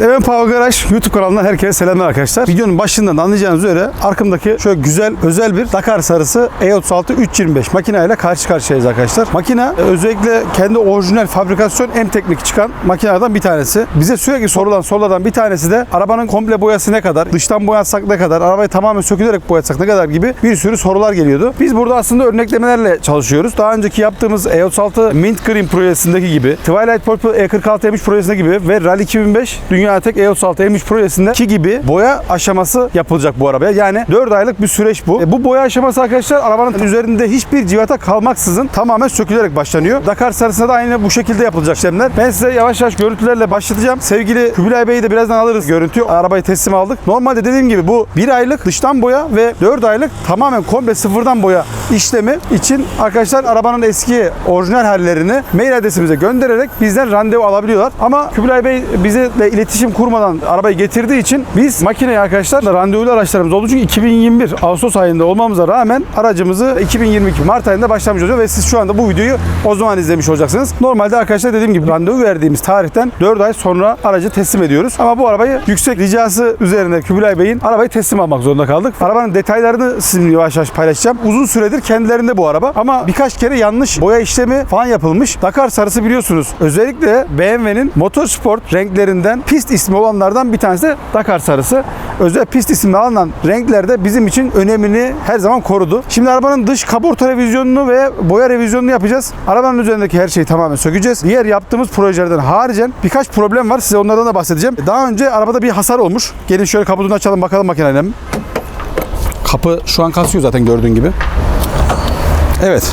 Evet Power Garage YouTube kanalından herkese selamlar arkadaşlar. Videonun başından anlayacağınız üzere arkamdaki şöyle güzel özel bir Dakar sarısı E36 325 makine ile karşı karşıyayız arkadaşlar. Makine e, özellikle kendi orijinal fabrikasyon en teknik çıkan makinelerden bir tanesi. Bize sürekli sorulan sorulardan bir tanesi de arabanın komple boyası ne kadar, dıştan boyatsak ne kadar, arabayı tamamen sökülerek boyatsak ne kadar gibi bir sürü sorular geliyordu. Biz burada aslında örneklemelerle çalışıyoruz. Daha önceki yaptığımız E36 Mint Green projesindeki gibi, Twilight Purple E46 M3 projesinde gibi ve Rally 2005 Dünya Tek E36 M3 projesindeki gibi boya aşaması yapılacak bu arabaya. Yani 4 aylık bir süreç bu. E, bu boya aşaması arkadaşlar arabanın üzerinde hiçbir civata kalmaksızın tamamen sökülerek başlanıyor. Dakar sarısında da aynı bu şekilde yapılacak işlemler. Ben size yavaş yavaş görüntülerle başlatacağım. Sevgili Kubilay Bey'i de birazdan alırız görüntü. Arabayı teslim aldık. Normalde dediğim gibi bu 1 aylık dıştan boya ve 4 aylık tamamen komple sıfırdan boya işlemi için arkadaşlar arabanın eski orijinal hallerini mail adresimize göndererek bizden randevu alabiliyorlar. Ama Kubilay Bey bizle iletişim kurmadan arabayı getirdiği için biz makineyi arkadaşlar randevulu araçlarımız oldu. Çünkü 2021 Ağustos ayında olmamıza rağmen aracımızı 2022 Mart ayında başlamış olacağız ve siz şu anda bu videoyu o zaman izlemiş olacaksınız. Normalde arkadaşlar dediğim gibi randevu verdiğimiz tarihten 4 ay sonra aracı teslim ediyoruz. Ama bu arabayı yüksek ricası üzerine Kubilay Bey'in arabayı teslim almak zorunda kaldık. Arabanın detaylarını sizinle yavaş yavaş paylaşacağım. Uzun süredir kendilerinde bu araba ama birkaç kere yanlış boya işlemi falan yapılmış. Dakar sarısı biliyorsunuz. Özellikle BMW'nin motorsport renklerinden pist ismi olanlardan bir tanesi de Dakar sarısı. Özel pist isimli alınan renkler de bizim için önemini her zaman korudu. Şimdi arabanın dış kaporta revizyonunu ve boya revizyonunu yapacağız. Arabanın üzerindeki her şeyi tamamen sökeceğiz. Diğer yaptığımız projelerden haricen birkaç problem var. Size onlardan da bahsedeceğim. Daha önce arabada bir hasar olmuş. Gelin şöyle kaputunu açalım bakalım makineyle. Kapı şu an kasıyor zaten gördüğün gibi. Evet.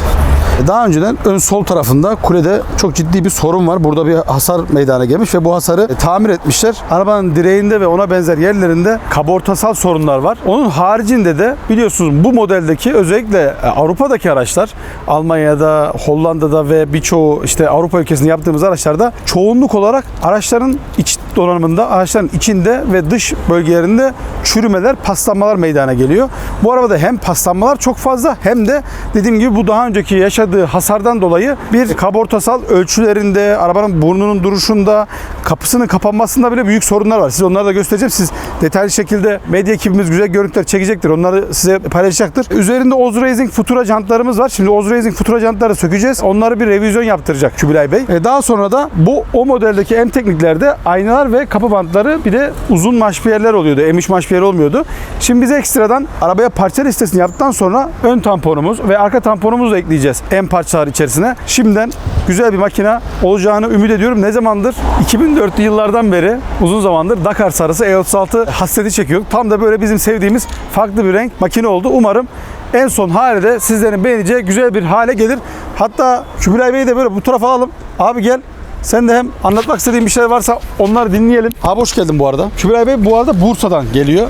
Daha önceden ön sol tarafında kulede çok ciddi bir sorun var. Burada bir hasar meydana gelmiş ve bu hasarı e, tamir etmişler. Arabanın direğinde ve ona benzer yerlerinde kabortasal sorunlar var. Onun haricinde de biliyorsunuz bu modeldeki özellikle e, Avrupa'daki araçlar Almanya'da, Hollanda'da ve birçoğu işte Avrupa ülkesinde yaptığımız araçlarda çoğunluk olarak araçların iç donanımında, araçların içinde ve dış bölgelerinde çürümeler, paslanmalar meydana geliyor. Bu arabada hem paslanmalar çok fazla hem de dediğim gibi bu daha önceki yaşadığı hasardan dolayı bir kabortasal ölçülerinde, arabanın burnunun duruşunda, kapısının kapanmasında bile büyük sorunlar var. Size onları da göstereceğim. Siz detaylı şekilde medya ekibimiz güzel görüntüler çekecektir. Onları size paylaşacaktır. Üzerinde Oz Racing Futura jantlarımız var. Şimdi Oz Racing Futura jantları sökeceğiz. Onları bir revizyon yaptıracak Kübilay Bey. E, daha sonra da bu o modeldeki en tekniklerde aynalar ve kapı bantları bir de uzun maşpiyerler oluyordu. M3 maşpiyer olmuyordu. Şimdi biz ekstradan arabaya parça listesini yaptıktan sonra ön tamponumuz ve arka tamponumuzu da ekleyeceğiz en parçalar içerisine. Şimdiden güzel bir makine olacağını ümit ediyorum. Ne zamandır? 2004'lü yıllardan beri uzun zamandır Dakar sarısı E36 hasreti çekiyorduk. Tam da böyle bizim sevdiğimiz farklı bir renk makine oldu. Umarım en son hali de sizlerin beğeneceği güzel bir hale gelir. Hatta Kübülay Bey'i de böyle bu tarafa alalım. Abi gel. Sen de hem anlatmak istediğin bir şeyler varsa onları dinleyelim. Abi hoş geldin bu arada. Kübülay Bey bu arada Bursa'dan geliyor.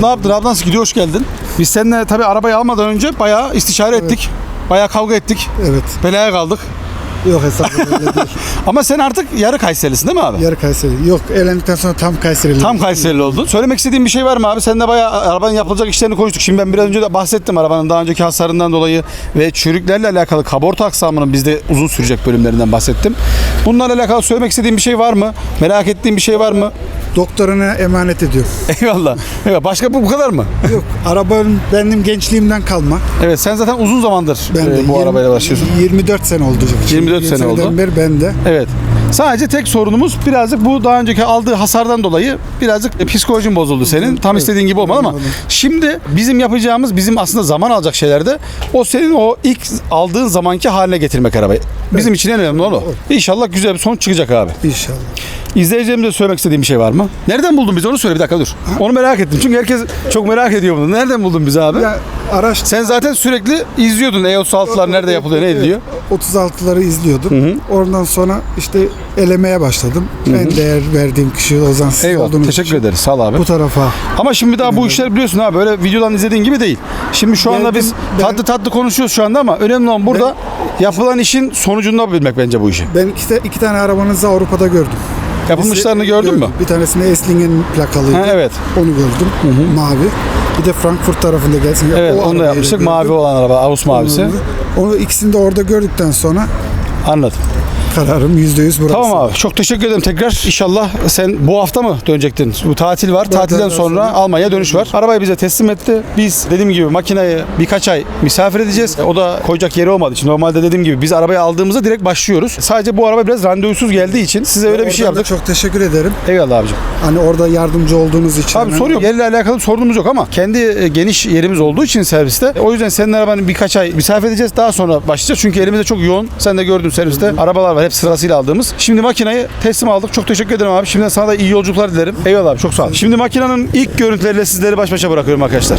Ne yaptın abi nasıl gidiyor? Hoş geldin. Biz seninle tabii arabayı almadan önce bayağı istişare ettik. Bayağı kavga ettik. Evet. Belaya kaldık. Yok hesabı öyle değil. Ama sen artık yarı Kayseri'lisin değil mi abi? Yarı Kayseri. Yok evlendikten sonra tam Kayserili. Tam Kayserili oldun. Söylemek istediğin bir şey var mı abi? Sen de bayağı arabanın yapılacak işlerini konuştuk. Şimdi ben biraz önce de bahsettim arabanın daha önceki hasarından dolayı ve çürüklerle alakalı kaborta aksamının bizde uzun sürecek bölümlerinden bahsettim. Bunlarla alakalı söylemek istediğin bir şey var mı? Merak ettiğin bir şey var mı? Doktoruna emanet ediyorum. Eyvallah. Eyvallah. Başka bu bu kadar mı? Yok arabanın benim gençliğimden kalma. Evet sen zaten uzun zamandır Ben de e, bu 20 arabayla başlıyorsun. 24 sene oldu. 24 sene oldu. beri ben de. Evet. Sadece tek sorunumuz birazcık bu daha önceki aldığı hasardan dolayı birazcık e, psikolojin bozuldu senin. Tam istediğin gibi olmadı ama şimdi bizim yapacağımız bizim aslında zaman alacak şeylerde o senin o ilk aldığın zamanki haline getirmek arabayı. Bizim için en önemli o. İnşallah güzel bir sonuç çıkacak abi. İnşallah. İzleyicilerimize söylemek istediğim bir şey var mı? Nereden buldun bizi onu söyle bir dakika dur. Onu merak ettim. Çünkü herkes çok merak ediyor bunu. Nereden buldun bizi abi? Ya araç Sen zaten sürekli izliyordun E36'lar nerede yapılıyor, ne ediliyor. 36'ları izliyordum. Oradan sonra işte elemeye başladım. En değer verdiğim kişi Ozan siz Eyvallah. olduğunuz Teşekkür için. ederiz. Sağ ol abi. Bu tarafa Ama şimdi daha bu işler biliyorsun ha böyle videodan izlediğin gibi değil. Şimdi şu anda Geldim, biz ben- tatlı tatlı konuşuyoruz şu anda ama önemli olan burada yapılan işin sonucunda bilmek bence bu işi. ben iki, iki tane arabanızı Avrupa'da gördüm. Yapılmışlarını gördün mü? Bir tanesini Esslingen plakalıydı. Ha, evet. Onu gördüm. Mavi. Bir de Frankfurt tarafında gelsin. Evet O onu da yapmıştık. Mavi olan araba, Avus mavisi. Onu ikisini de orada gördükten sonra Anladım. Kararım %100 burası. Tamam abi. Çok teşekkür ederim tekrar. İnşallah sen bu hafta mı dönecektin? Bu tatil var. Tatilden sonra sonra. Almanya dönüş var. Arabayı bize teslim etti. Biz dediğim gibi makineyi birkaç ay misafir edeceğiz. O da koyacak yeri olmadığı için. Normalde dediğim gibi biz arabayı aldığımızda direkt başlıyoruz. Sadece bu araba biraz randevusuz geldiği için size öyle bir şey yaptık. Çok teşekkür ederim. Eyvallah abicim. Hani orada yardımcı olduğunuz için. Abi Hani soruyorum. Yerle alakalı sorunumuz yok ama kendi e, geniş yerimiz olduğu için serviste. O yüzden senin arabanı birkaç ay misafir edeceğiz. Daha sonra başlayacağız. Çünkü elimizde çok yoğun. Sen de gördün serviste. Arabalar var. Hep sırasıyla aldığımız. Şimdi makineyi teslim aldık. Çok teşekkür ederim abi. Şimdiden sana da iyi yolculuklar dilerim. Eyvallah abi. Çok sağ ol. Şimdi makinenin ilk görüntüleriyle sizleri baş başa bırakıyorum arkadaşlar.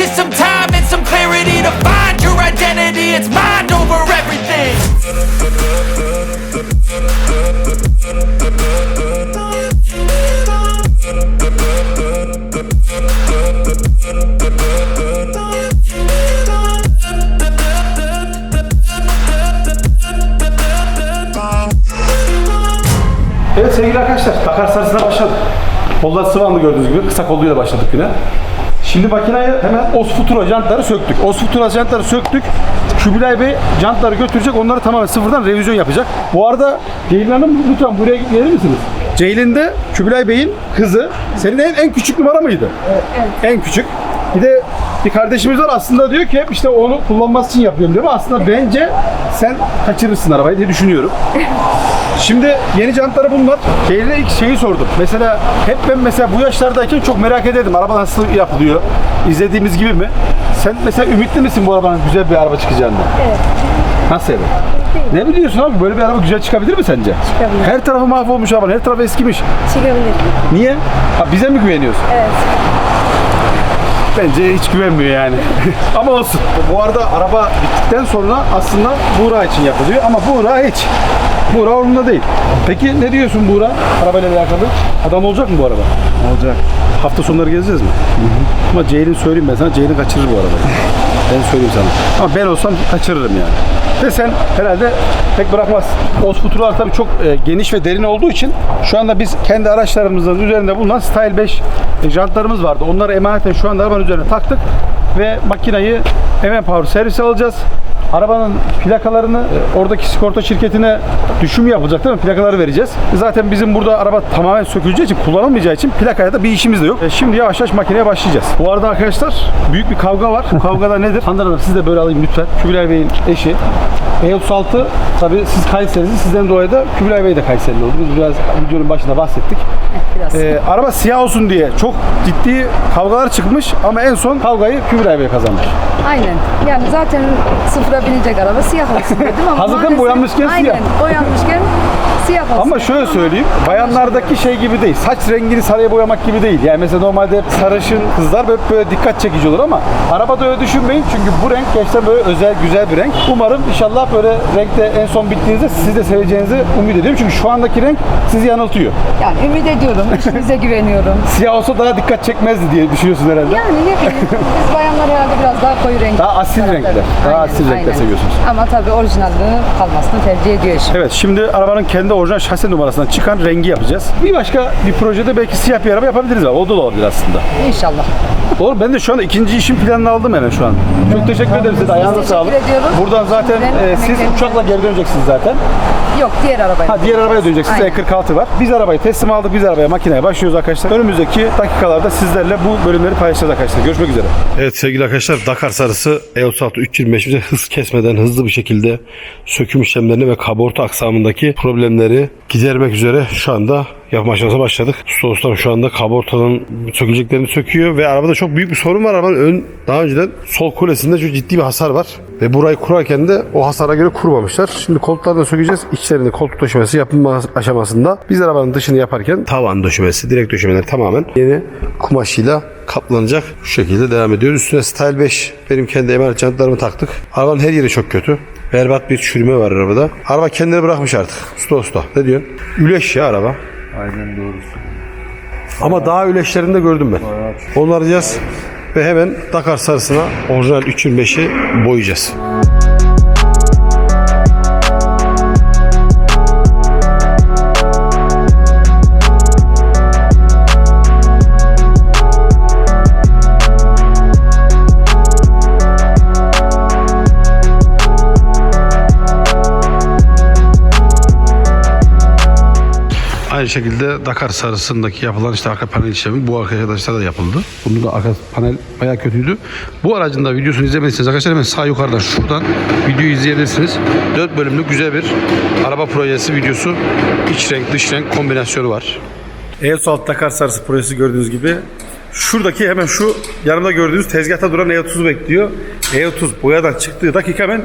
To your identity, it's mind over everything Evet sevgili arkadaşlar, Dakar sarısına başladık. Kollar sıvandı gördüğünüz gibi. Kısa kolluyla başladık yine. Şimdi makineyi hemen Osfuturo jantları söktük. Osfuturo jantları söktük. Kübülay Bey jantları götürecek. Onları tamamen sıfırdan revizyon yapacak. Bu arada Ceylin Hanım lütfen buraya gelir misiniz? Ceylin de Kübülay Bey'in kızı. Senin en, en küçük numara mıydı? Evet. En küçük. Bir de bir kardeşimiz var aslında diyor ki hep işte onu kullanması için yapıyorum diyor ama aslında bence sen kaçırırsın arabayı diye düşünüyorum. Şimdi yeni jantları bunlar. Şeyle ilk şeyi sordum. Mesela hep ben mesela bu yaşlardayken çok merak ederdim. Araba nasıl yapılıyor? İzlediğimiz gibi mi? Sen mesela ümitli misin bu arabanın güzel bir araba çıkacağından? Evet. Nasıl evet? Ne biliyorsun abi? Böyle bir araba güzel çıkabilir mi sence? Çıkabilir. Her tarafı mahvolmuş araba, her tarafı eskimiş. Çıkabilir. Niye? Ha, bize mi güveniyorsun? Evet. Bence hiç güvenmiyor yani. ama olsun. Bu arada araba bittikten sonra aslında Buğra için yapılıyor ama Buğra hiç. Buğra umurunda değil. Peki ne diyorsun Buğra arabayla alakalı? Adam olacak mı bu araba? Olacak. Hafta sonları gezeceğiz mi? Ama Ceylin söyleyeyim ben sana. Ceylin kaçırır bu arabayı. ben söyleyeyim sana. Ama ben olsam kaçırırım yani. Ve sen herhalde pek bırakmazsın. Osputurlar tabii çok e, geniş ve derin olduğu için şu anda biz kendi araçlarımızın üzerinde bulunan Style 5 jantlarımız vardı. Onları emaneten şu anda arabanın üzerine taktık ve makinayı Emen Power servise alacağız. Arabanın plakalarını e, oradaki sigorta şirketine düşüm yapılacak değil mi? Plakaları vereceğiz. Zaten bizim burada araba tamamen söküleceği için, kullanılmayacağı için plakaya da bir işimiz de yok. E, şimdi yavaş yavaş makineye başlayacağız. Bu arada arkadaşlar büyük bir kavga var. Bu kavgada nedir? Handan Hanım siz de böyle alayım lütfen. Kübülay Bey'in eşi. E36 tabii siz Kayserili, sizden dolayı da Kübülay Bey de Kayserili oldu. Biz biraz videonun başında bahsettik. Biraz. Ee, araba siyah olsun diye çok ciddi kavgalar çıkmış ama en son kavgayı Kübülay Bey kazanmış. Aynen. Yani zaten sıfıra binecek araba siyah olsun dedim ama Hazırken maalesef- boyanmışken siyah. Aynen. Boyanmışken Siyah olsun. Ama şöyle söyleyeyim. Bayanlardaki şey gibi değil. Saç rengini sarıya boyamak gibi değil. Yani mesela normalde hep sarışın kızlar hep böyle dikkat çekici olur ama arabada öyle düşünmeyin. Çünkü bu renk gerçekten böyle özel güzel bir renk. Umarım inşallah böyle renkte en son bittiğinizde siz de seveceğinizi umut ediyorum. Çünkü şu andaki renk sizi yanıltıyor. Yani ümit ediyorum. İşinize güveniyorum. Siyah olsa daha dikkat çekmezdi diye düşünüyorsun herhalde. Yani ne bileyim. Biz bayanlar herhalde biraz daha koyu renk. Daha asil taraftarı. renkler. Daha asil renkler seviyorsunuz. Ama tabii orijinalliğini kalmasını tercih ediyor eşim. Evet şimdi arabanın kendi orijinal şase numarasından çıkan rengi yapacağız. Bir başka bir projede belki siyah bir araba yapabiliriz. O da olabilir aslında. İnşallah. Doğru ben de şu anda ikinci işin planını aldım hemen şu an. Çok teşekkür ederim size. Ayağınıza sağlık. ediyoruz. Buradan zaten e, siz uçakla geri döneceksiniz zaten. Yok diğer arabayla. Ha diğer arabaya döneceksiniz. Aynen. E46 var. Biz arabayı teslim aldık. Biz arabaya makineye başlıyoruz arkadaşlar. Önümüzdeki dakikalarda sizlerle bu bölümleri paylaşacağız arkadaşlar. Görüşmek üzere. Evet sevgili arkadaşlar Dakar sarısı E36 325 bize hız kesmeden hızlı bir şekilde söküm işlemlerini ve kaborta aksamındaki problemleri gidermek üzere şu anda yapma aşamasına başladık. Usta şu anda kabortanın söküleceklerini söküyor ve arabada çok büyük bir sorun var. Arabanın ön daha önceden sol kulesinde çok ciddi bir hasar var. Ve burayı kurarken de o hasara göre kurmamışlar. Şimdi koltukları da sökeceğiz. İçlerinde koltuk döşemesi yapılma aşamasında. Biz arabanın dışını yaparken tavan döşemesi, direkt döşemeler tamamen yeni kumaşıyla kaplanacak. Şu şekilde devam ediyoruz. Üstüne Style 5 benim kendi emanet jantlarımı taktık. Arabanın her yeri çok kötü. Berbat bir çürüme var arabada. Araba kendini bırakmış artık. Usta usta. Ne diyorsun? Üleş ya araba. Ama daha üleşlerinde gördüm ben. Onu arayacağız ve hemen Dakar sarısına orijinal 325'i boyayacağız. Aynı şekilde Dakar sarısındaki yapılan işte arka panel işlemi bu arkadaşlar da yapıldı. Bunun da arka panel bayağı kötüydü. Bu aracın da videosunu izlemediyseniz arkadaşlar hemen sağ yukarıdan şuradan videoyu izleyebilirsiniz. 4 bölümlük güzel bir araba projesi videosu. İç renk dış renk kombinasyonu var. E36 Dakar sarısı projesi gördüğünüz gibi Şuradaki hemen şu yanımda gördüğünüz tezgahta duran E30'u bekliyor. E30 boyadan çıktığı dakika hemen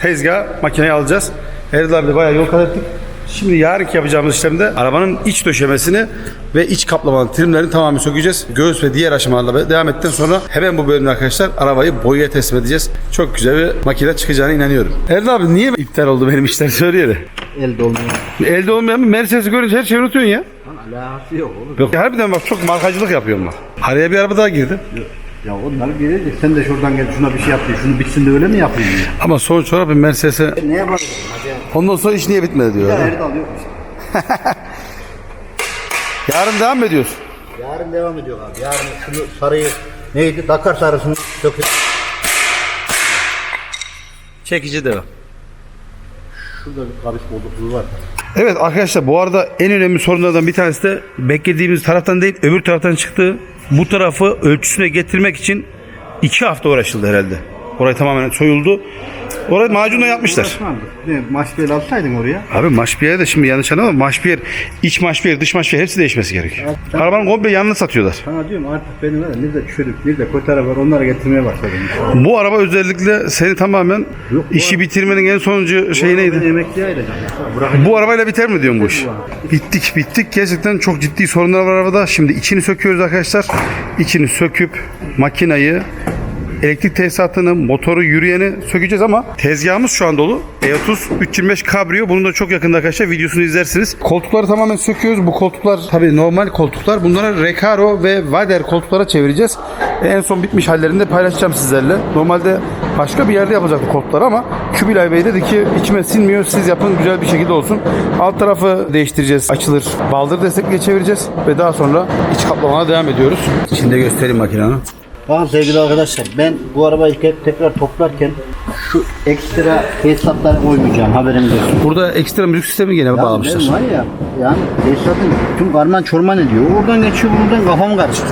tezgah makineye alacağız. Erdal abi de bayağı yol kat ettik. Şimdi yarınki yapacağımız işlemde arabanın iç döşemesini ve iç kaplamanın trimlerini tamamen sökeceğiz. Göğüs ve diğer aşamalarla devam ettikten sonra hemen bu bölümde arkadaşlar arabayı boyaya teslim edeceğiz. Çok güzel bir makine çıkacağına inanıyorum. Erdal abi niye iptal oldu benim işler söyleyene? Elde olmuyor. Elde olmayan bir Mercedes'i görünce her şeyi unutuyorsun ya. Alakası yok oğlum. Yok harbiden bak çok markacılık yapıyorum bak. Araya bir araba daha girdi. Ya onları gelecek. Sen de şuradan gel şuna bir şey yap diye. Şunu bitsin de öyle mi yapayım ya? Ama sonuç olarak bir Mercedes'e Ne yapalım? Ondan sonra iş niye bitmedi diyor. Ya ya. Erdal yok. Yarın devam mı ediyoruz? Yarın devam ediyor abi. Yarın şunu sarıyı neydi? Dakar sarısını söküp Çekici devam. şurada bir karış bozukluğu var. Evet arkadaşlar bu arada en önemli sorunlardan bir tanesi de beklediğimiz taraftan değil öbür taraftan çıktı. Bu tarafı ölçüsüne getirmek için iki hafta uğraşıldı herhalde. Orayı tamamen soyuldu. Orayı macunla yapmışlar. Ne, maşbel alsaydın oraya. Abi maşpiyer de şimdi yanlış anlama. Maşpiyer, iç maşpiyer, dış maşpiyer hepsi değişmesi gerekiyor. Arabanın komple yanını satıyorlar. Sana diyorum artık benim var ya, bir de çürük bir de kötü araba var onları getirmeye başladım. Bu araba özellikle seni tamamen Yok, işi bitirmenin en sonuncu şeyi Ben neydi? emekliye ayıracağım. Bırakacağım. Bu arabayla biter mi diyorsun bu iş? Bittik bittik. Gerçekten çok ciddi sorunlar var arabada. Şimdi içini söküyoruz arkadaşlar. İçini söküp makinayı elektrik tesisatını, motoru, yürüyeni sökeceğiz ama tezgahımız şu an dolu. E30 325 Cabrio. Bunun da çok yakında arkadaşlar videosunu izlersiniz. Koltukları tamamen söküyoruz. Bu koltuklar tabii normal koltuklar. Bunları Recaro ve Vader koltuklara çevireceğiz. En son bitmiş hallerini de paylaşacağım sizlerle. Normalde başka bir yerde yapacaktık koltukları ama Kübilay Bey dedi ki içime sinmiyor. Siz yapın güzel bir şekilde olsun. Alt tarafı değiştireceğiz. Açılır. Baldır destekle çevireceğiz ve daha sonra iç kaplamana devam ediyoruz. Şimdi göstereyim makineyi. Tamam sevgili arkadaşlar ben bu arabayı hep tekrar toplarken şu ekstra tesisatları koymayacağım haberiniz olsun. Burada ekstra müzik sistemi gene Ya bağlamışlar. benim var ya yani tesisatın tüm karman çorman ediyor. Oradan geçiyor buradan kafam karıştı.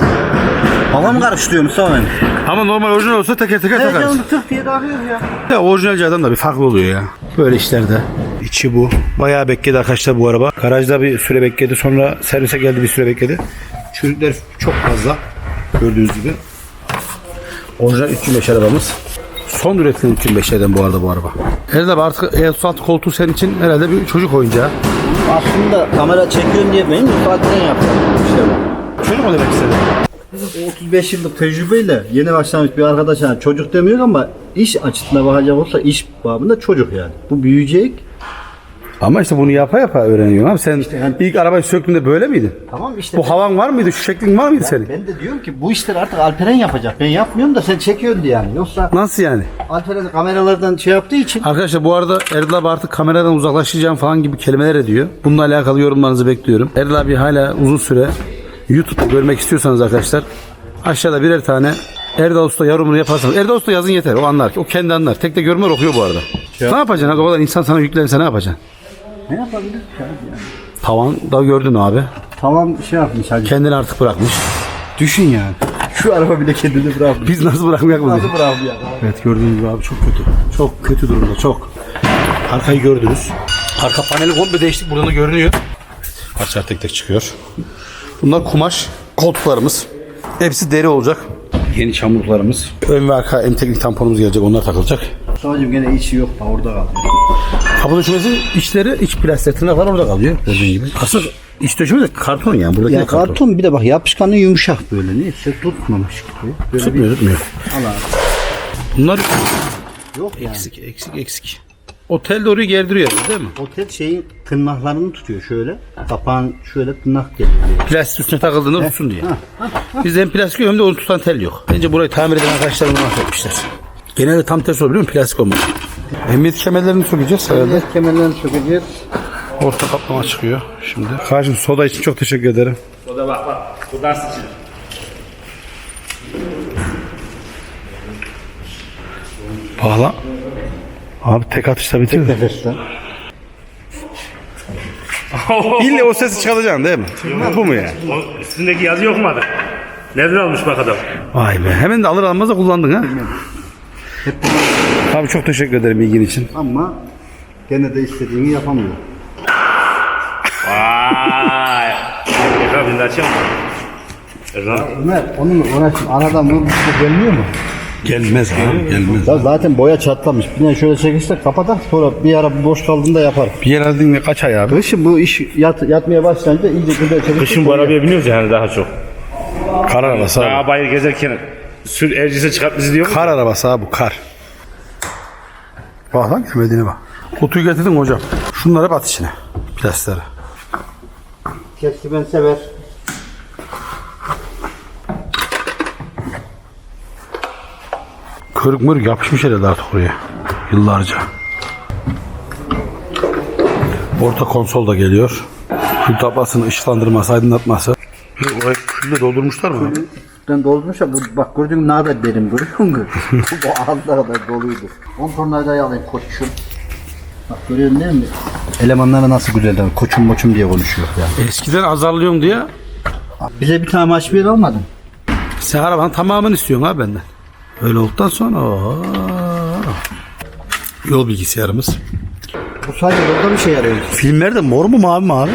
Kafam karıştırıyor Mustafa benim. Ama normal orijinal olsa teker teker Evet takarız. ya tık diye takıyoruz ya. Ya orijinalci adam da bir farklı oluyor ya. Böyle işlerde. İçi bu. Bayağı bekledi arkadaşlar bu araba. Garajda bir süre bekledi. Sonra servise geldi bir süre bekledi. Çürükler çok fazla. Gördüğünüz gibi. Orijinal 325 arabamız. Son üretilen 325'lerden bu arada bu araba. Abi artık E36 koltuğu senin için herhalde bir çocuk oyuncağı. aslında kamera çekiyorsun diye benim müsaaden yaptım. İşte bu. Çocuk mu demek istedin? 35 yıllık tecrübeyle yeni başlamış bir arkadaş yani çocuk demiyor ama iş açısına bakacak olsa iş babında çocuk yani. Bu büyüyecek. Ama işte bunu yapa yapa öğreniyorsun abi. Sen yani- ilk arabayı söktüğünde böyle miydin? Tamam işte. Bu havan var mıydı? Şu şeklin var mıydı senin? ben de diyorum ki bu işleri artık Alperen yapacak. Ben yapmıyorum da sen çekiyorsun diye yani. Yoksa Nasıl yani? Alperen kameralardan şey yaptığı için Arkadaşlar bu arada Erdal abi artık kameradan uzaklaşacağım falan gibi kelimeler ediyor. Bununla alakalı yorumlarınızı bekliyorum. Erdal abi hala uzun süre YouTube'da görmek istiyorsanız arkadaşlar aşağıda birer tane Erdal Usta yorumunu yaparsanız. Erdal Usta yazın yeter. O anlar. O kendi anlar. Tek de görmeler okuyor bu arada. ne yapacaksın abi? O kadar insan sana yüklense ne yapacaksın? Ne yapabiliriz ki abi yani. Tavan da gördün abi. Tamam şey yapmış hacı. Kendini artık bırakmış. Düşün yani. Şu araba bile kendini bırakmış. Biz nasıl bırakmayak mı? Nasıl bırakmış Evet gördüğünüz gibi abi çok kötü. Çok kötü durumda çok. Arkayı gördünüz. Arka paneli komple değiştik. Buradan da görünüyor. Parçalar tek tek çıkıyor. Bunlar kumaş koltuklarımız. Hepsi deri olacak. Yeni çamurluklarımız. Ön ve arka en teknik tamponumuz gelecek. Onlar takılacak. Sadece gene içi yok da orada kaldı. Kapı döşemesi içleri iç plastik tırnaklar orada kalıyor. Gördüğün gibi. Aslında iç döşeme de karton yani. Buradaki Ya de karton. karton bir de bak yapışkanı yumuşak böyle. Neyse tutmamış gibi. Böyle Tutmuyor tutmuyor. Al abi. Bunlar Yok yani. eksik eksik eksik. Otel de oraya gerdiriyor değil mi? Otel şeyin tırnaklarını tutuyor şöyle. Kapağın şöyle tırnak geliyor. Plastik üstüne takıldığında tutsun diye. Bizde hem plastik yok hem de onu tutan tel yok. Bence burayı tamir eden arkadaşlar bunu mahvetmişler. Genelde tam tersi oluyor biliyor musun? Plastik olmaz. Emniyet kemerlerini sökeceğiz herhalde. Emniyet kemerlerini sökeceğiz. Orta kaplama çıkıyor şimdi. Kardeşim soda için çok teşekkür ederim. Soda bak bak. Buradan sıçır. Bağla. Abi tek atışta bitirdi. Nefesten. İlle o sesi çalacaksın değil mi? Bu mu yani? O üstündeki yazı yok mu adı? Nereden almış bak adam? Vay be. Hemen de alır almaz da kullandın ha. Abi çok teşekkür ederim bilgin için. Ama gene de istediğini yapamıyor. Vay. Bir açayım mı? Ömer onun uğraşın aradan bu bir şey gelmiyor mu? Gelmez abi gelmez. Ya zaten boya çatlamış. Bir de şöyle çekirse kapatar sonra bir ara boş kaldığında yapar. Bir yer aldın ne kaç ay abi? Kışın bu iş yat, yatmaya başlayınca iyice güzel çekirse. Kışın bu arabaya biniyoruz yani daha çok. Kar arabası abi. Daha bayır gezerken sür ercise çıkart bizi diyor mu? Kar arabası abi bu kar. Bak lan gelmediğine bak. Kutuyu getirdim hocam. Şunları hep at içine. Plastikleri. Keski ben sever. Körük mörük yapışmış herhalde artık oraya. Yıllarca. Orta konsol da geliyor. Kül tablasını ışıklandırması, aydınlatması. Bir Orayı külle doldurmuşlar mı? Ben doldurmuş ya bu bak gördüğün gün ne kadar derin görüyor musun? bu ağzına kadar doluydu. 10 tornavidayı alayım koçum. Bak görüyorsun değil mi? Elemanlara nasıl güzel koçum moçum diye konuşuyor ya. Eskiden azarlıyorum diye Bize bir tane maç bir almadın. sen arabanın tamamını istiyorsun abi benden. Öyle olduktan sonra ooo. Yol bilgisayarımız. Bu sadece burada bir şey yarıyor. Filmlerde mor mu mavi mi abi?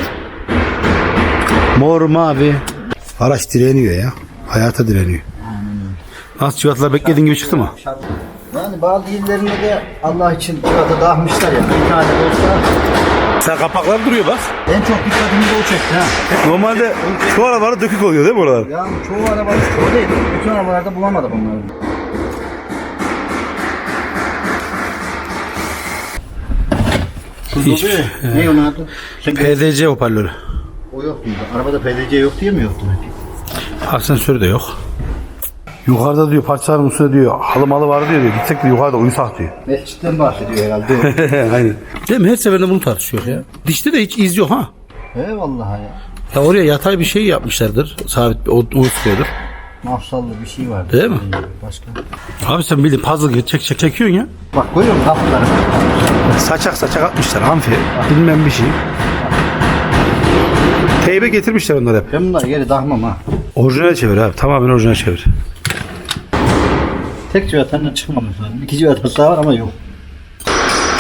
Mor mavi. Araç direniyor ya. Hayata direniyor. Nasıl civatlar beklediğin gibi çıktı mı? Yani bazı illerinde de Allah için civata dağmışlar ya. Bir tane de olsa Sen kapaklar duruyor bak. en çok dikkatimi de o çekti ha. Normalde şu arabalar dökük oluyor değil mi oralar? Yani çoğu araba o değil. Bütün arabalarda bulamadım onları. Hiç. Ne onun adı? Sen PDC hoparlörü. o yok muydu? Arabada PDC yok diye mi yoktu? Asansörü de yok. Yukarıda diyor parçaların üstünde diyor halı malı var diyor, diyor. Gitsek de yukarıda uyusak diyor. Mescitten bahsediyor herhalde. Aynen. Değil mi? Her seferinde bunu tartışıyor ya. Dişte de hiç iz yok ha. Eyvallah ya. Ya oraya yatay bir şey yapmışlardır. Sabit bir o-. Mafsallı bir şey vardı. Değil mi? Başka. Abi sen bildiğin puzzle gibi çek çek çekiyorsun ya. Bak musun kapıları? Saçak saçak atmışlar amfi. Bilmem bir şey. Teybe getirmişler onları hep. Ben bunları geri dağmam ha. Orijinal çevir abi. Tamamen orijinal çevir. Tek civatanla çıkmamış lazım. İki civatası daha var ama yok.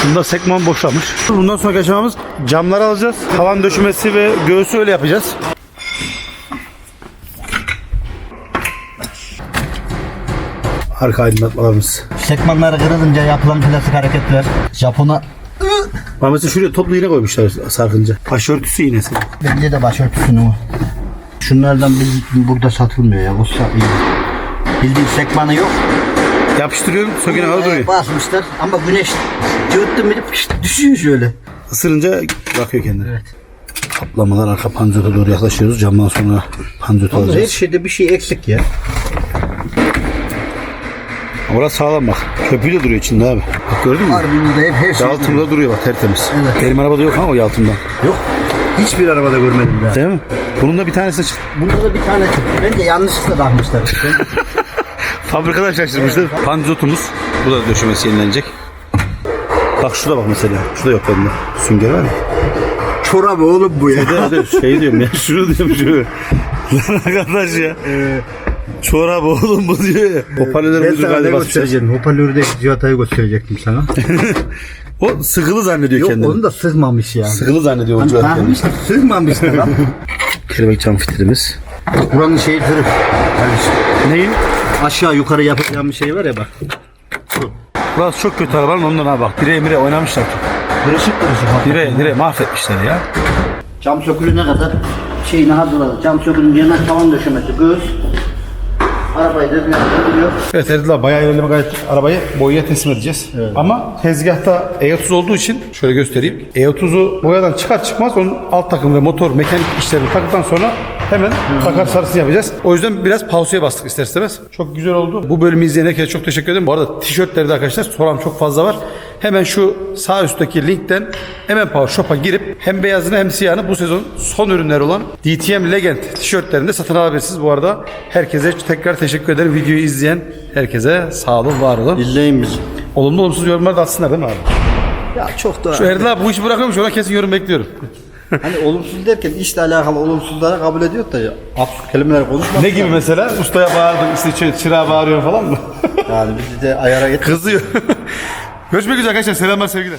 Bunda sekman boşlamış. Bundan sonra aşamamız camları alacağız. Tavan döşemesi ve göğsü öyle yapacağız. Arka aydınlatmalarımız. Sekmanları kırılınca yapılan plastik hareketler Japon'a Ama mesela şuraya toplu iğne koymuşlar sarkınca. Başörtüsü iğnesi. Bence de başörtüsünü o. Şunlardan biz burada satılmıyor ya. O satılıyor. Bildiğin sekmanı yok. Yapıştırıyorum sökene kadar duruyor. basmışlar ama güneş cıvıttı mı pişt, düşüyor şöyle. Isırınca bırakıyor kendini. Evet. Kaplamalar arka panzota doğru yaklaşıyoruz. Camdan sonra panzot Her alacağız. şeyde bir şey eksik ya. Orası sağlam bak. Köpüğü de duruyor içinde abi. Bak gördün mü? Harbiden de hep her şey. Yalıtımda duruyor bak tertemiz. Evet. Benim arabada yok ama o yalıtımda. Yok. Hiçbir arabada görmedim daha. Değil mi? Bunun da bir tanesi çıktı. Bunda da bir tane çıktı. Bence yanlışlıkla takmışlar. Fabrikadan şaşırmışlar. Panzotumuz. Bu da döşemesi yenilenecek. Bak şurada bak mesela. Şurada yok bende. Sünger var ya. Çorabı oğlum bu ya. Evet, evet, şey diyorum ya. Şunu diyorum şu. Lan arkadaş ya. Çorap oğlum bu diyor ya. Hoparlörleri sana ne galiba. göstereceğim? Hoparlördeki civatayı gösterecektim sana. O sıkılı zannediyor Yok kendini. onu da sığmamış ya. Sıkılı zannediyor o Hani civat kendini. takmış da sığmamış da lan. Kelebek cam fitrimiz. Buranın şeyi kırık. Yani Neyin? aşağı yukarı yapacağım bir şey var ya bak. Burası çok kötü arabanın ondan ha bak. Direğe mire oynamışlar. Kırışık kırışık. Direğe, direğe mahvetmişler ya. Cam sökülene kadar şeyini hazırladı. Cam sökülünce hemen tavan döşemesi göz. Arabayı da duruyor. Evet Erdal bayağı ilerleme gayet arabayı boyaya teslim edeceğiz. Ama tezgahta E30 olduğu için şöyle göstereyim. E30'u boyadan çıkar çıkmaz onun alt takım ve motor mekanik işlerini taktıktan sonra hemen takar sarısını yapacağız. O yüzden biraz pauseye bastık ister istemez. Çok güzel oldu. Bu bölümü izleyen herkese çok teşekkür ederim. Bu arada tişörtleri de arkadaşlar soran çok fazla var. Hemen şu sağ üstteki linkten hemen Power Shop'a girip hem beyazını hem siyahını bu sezon son ürünler olan DTM Legend tişörtlerini de satın alabilirsiniz. Bu arada herkese tekrar teşekkür ederim. Videoyu izleyen herkese sağ olun, var olun. İlleyin bizi. Olumlu olumsuz yorumlar da atsınlar değil mi abi? Ya çok da Şu Erdal abi bu işi bırakıyormuş ona kesin yorum bekliyorum. Hani olumsuz derken işle alakalı olumsuzları kabul ediyor da ya. Absürt kelimeler konuşmak. Ne gibi mesela? Ustaya bağırdın, işte çı- çırağa bağırıyor falan mı? Yani bizi de ayara getir. Kızıyor. Görüşmek üzere arkadaşlar. Selamlar, sevgiler.